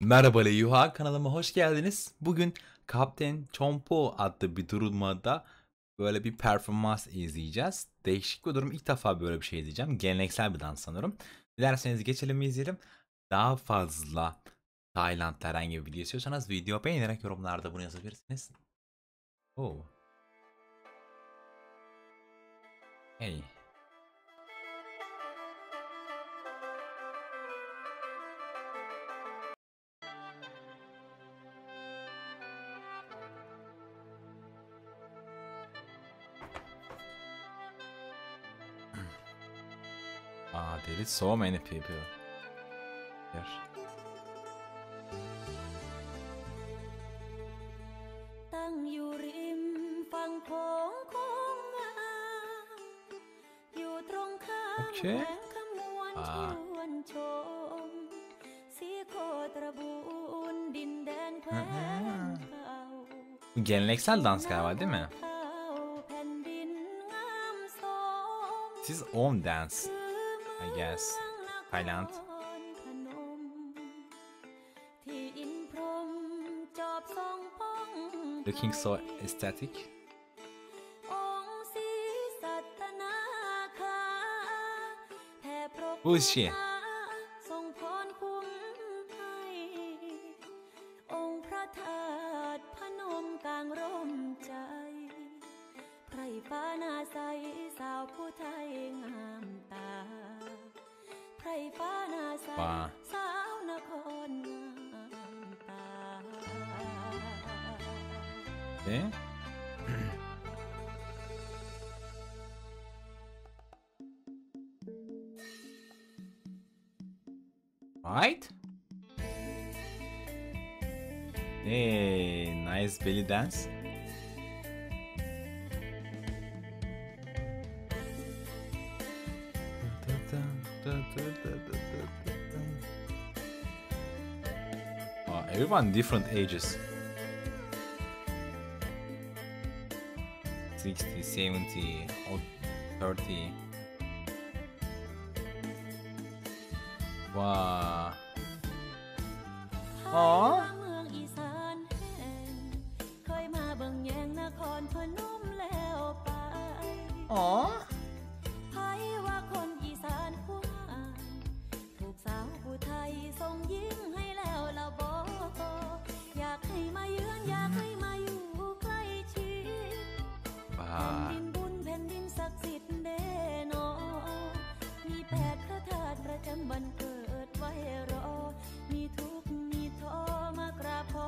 Merhaba Leyuha kanalıma hoş geldiniz. Bugün Kapten Chompo adlı bir durumda böyle bir performans izleyeceğiz. Değişik bir durum. İlk defa böyle bir şey izleyeceğim. Geleneksel bir dans sanırım. Dilerseniz geçelim izleyelim. Daha fazla Tayland herhangi bir video istiyorsanız video beğenerek yorumlarda bunu yazabilirsiniz. Oo. Hey. there is so many people Bu geleneksel dans galiba değil mi? Siz on dance. I guess. Thailand. Looking so aesthetic. Who is she? หน้าใส ว้า สาวนครงามตา Okay. right? Hey, nice belly dance. Everyone different ages. 60, 70, or 30. Wow. อ๋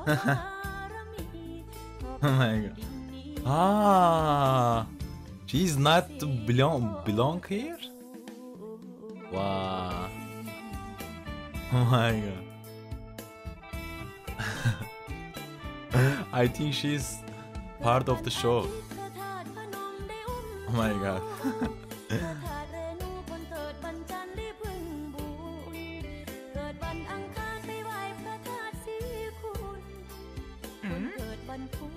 oh my god. Ah, she's not belong belong here. Wow. Oh my god. I think she's part of the show. Oh my god. วันพุธ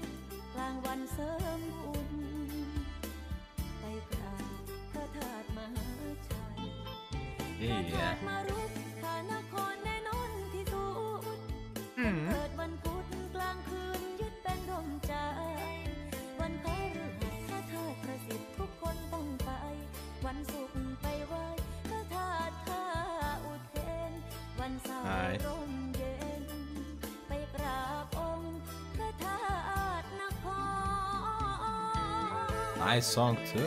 กลางวันเสริมบุญไปกราบพระธาตุมหาชัยพระธาตุ Yeah. มารุกขานครแน่นอนที่สุดคนเกิดวันพุธกลางคืนยึดเป็นร่มใจ วันพฤหัสพระธาตุประสิทธิ์ทุกคนต้องไป วันศุกร์ไปไหว้พระธาตุท่าอุเทน วันเสาร์ nice song too.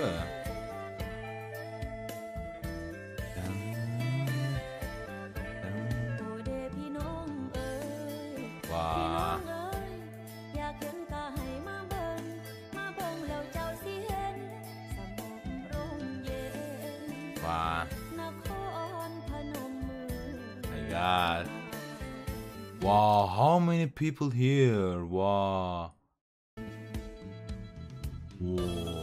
Wow. Wow. My God. Wow, how many people here? Wow. Whoa.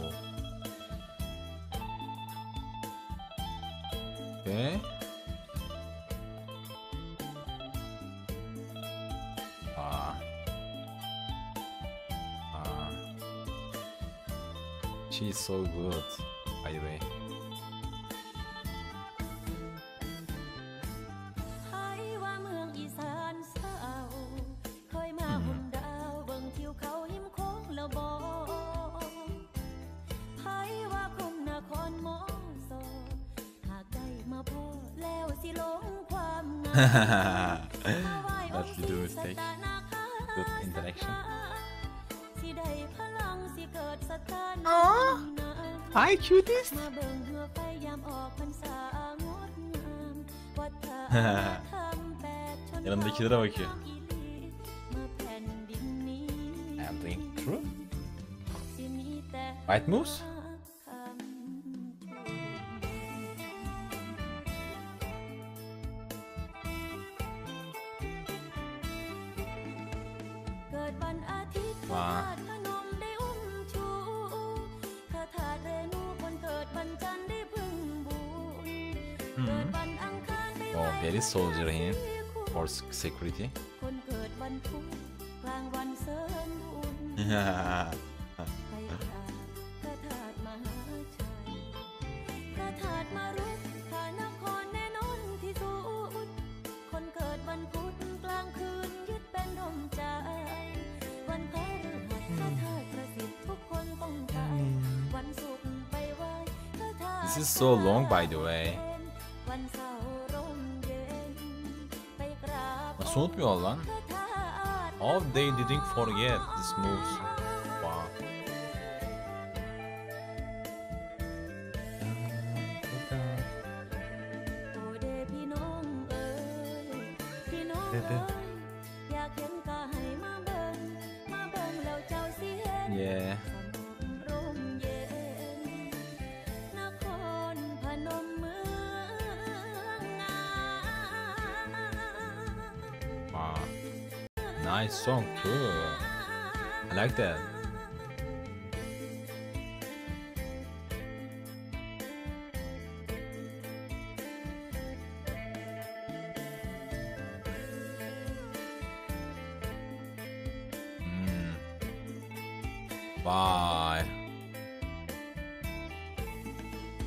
Okay. Ah. Ah. She's so good, by the way. That's the do mistake. Good interaction. Oh, hi cuties. Yanındakilere bakıyor. I'm doing true. Right moves? There is soldier here พระ for security. คนเกิดวันพุธกลางวันเสริมบุญไปกราบพระธาตุมหาชัยพระธาตุมารุกขานครแน่นอนที่สุด คนเกิดวันพุธกลางคืนยึดเป็นร่มใจ วันพฤหัสพระธาตุประสิทธิ์ทุกคนต้องไปวันศุกร์ไปไหว้พระธาตุ This is so long, by the way. soğutmuyor lan. How they didn't forget this moves. Wow. Yeah. Nice song too. I like that. Hmm. Bye.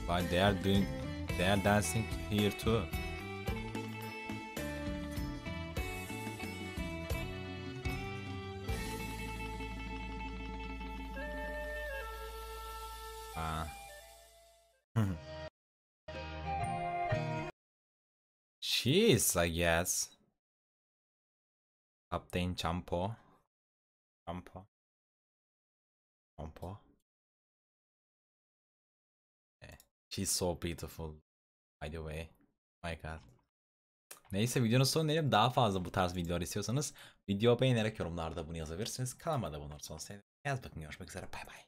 Why they are doing? They are dancing here too. Ah. Cheese, I guess. Captain Champo. Champo. Champo. Eh, She's so beautiful. By the way. My god. Neyse videonun sonuna gelelim. Daha fazla bu tarz videolar istiyorsanız video beğenerek yorumlarda bunu yazabilirsiniz. Kanalıma abone olursanız. Yaz bakın görüşmek üzere. Bay bay.